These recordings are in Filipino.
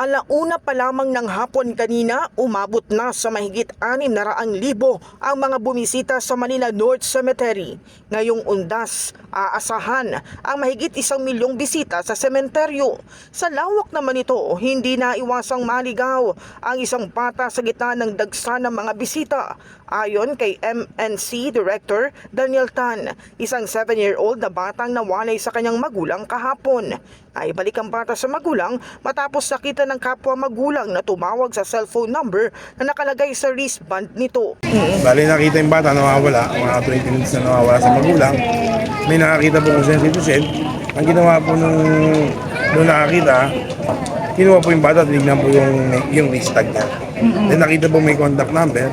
Alauna pa lamang ng hapon kanina, umabot na sa mahigit 600,000 ang mga bumisita sa Manila North Cemetery. Ngayong undas, aasahan ang mahigit isang milyong bisita sa sementeryo. Sa lawak naman ito, hindi na iwasang maligaw ang isang bata sa gitna ng dagsa ng mga bisita. Ayon kay MNC Director Daniel Tan, isang 7-year-old na batang nawalay sa kanyang magulang kahapon. Ay balik ang bata sa magulang matapos nakita ng kapwa magulang na tumawag sa cellphone number na nakalagay sa wristband nito. Bali nakita yung bata nawawala, mga 20 minutes na nawawala sa magulang. May nakakita po kung to send. Ang ginawa po nung, nung nakakita, kinuha po yung bata, tinignan po yung, yung wrist tag niya. Then nakita po may contact number,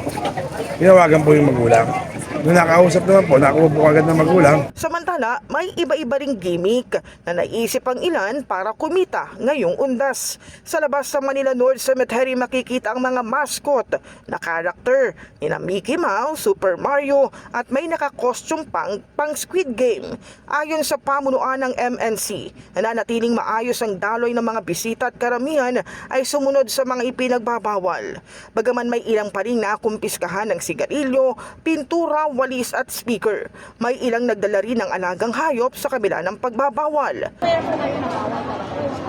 tinawagan po yung magulang. Nung nakausap naman po, nakuha po agad ng magulang, Samantala, may iba-iba ring gimmick na naisip ang ilan para kumita ngayong undas. Sa labas sa Manila North Cemetery makikita ang mga mascot na karakter ni na Mickey Mouse, Super Mario at may nakakostume pang pang Squid Game. Ayon sa pamunuan ng MNC, nananatiling maayos ang daloy ng mga bisita at karamihan ay sumunod sa mga ipinagbabawal. Bagaman may ilang pa rin nakumpiskahan ng sigarilyo, pintura, walis at speaker. May ilang nagdala rin ng alagang hayop sa kabila ng pagbabawal.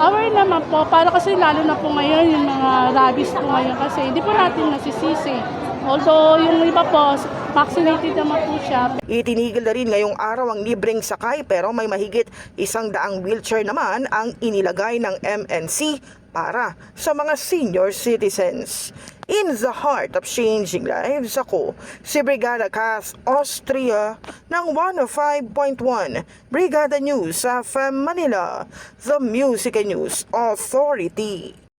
Aware naman po, para kasi lalo na po ngayon yung mga rabies po ngayon kasi hindi po natin nasisisi. Although yung iba po, vaccinated naman po siya. Itinigil na rin ngayong araw ang libreng sakay pero may mahigit isang daang wheelchair naman ang inilagay ng MNC para sa mga senior citizens. In the heart of changing lives ako, si Brigada Cas Austria ng 105.1 Brigada News sa FM Manila, the Music and News Authority.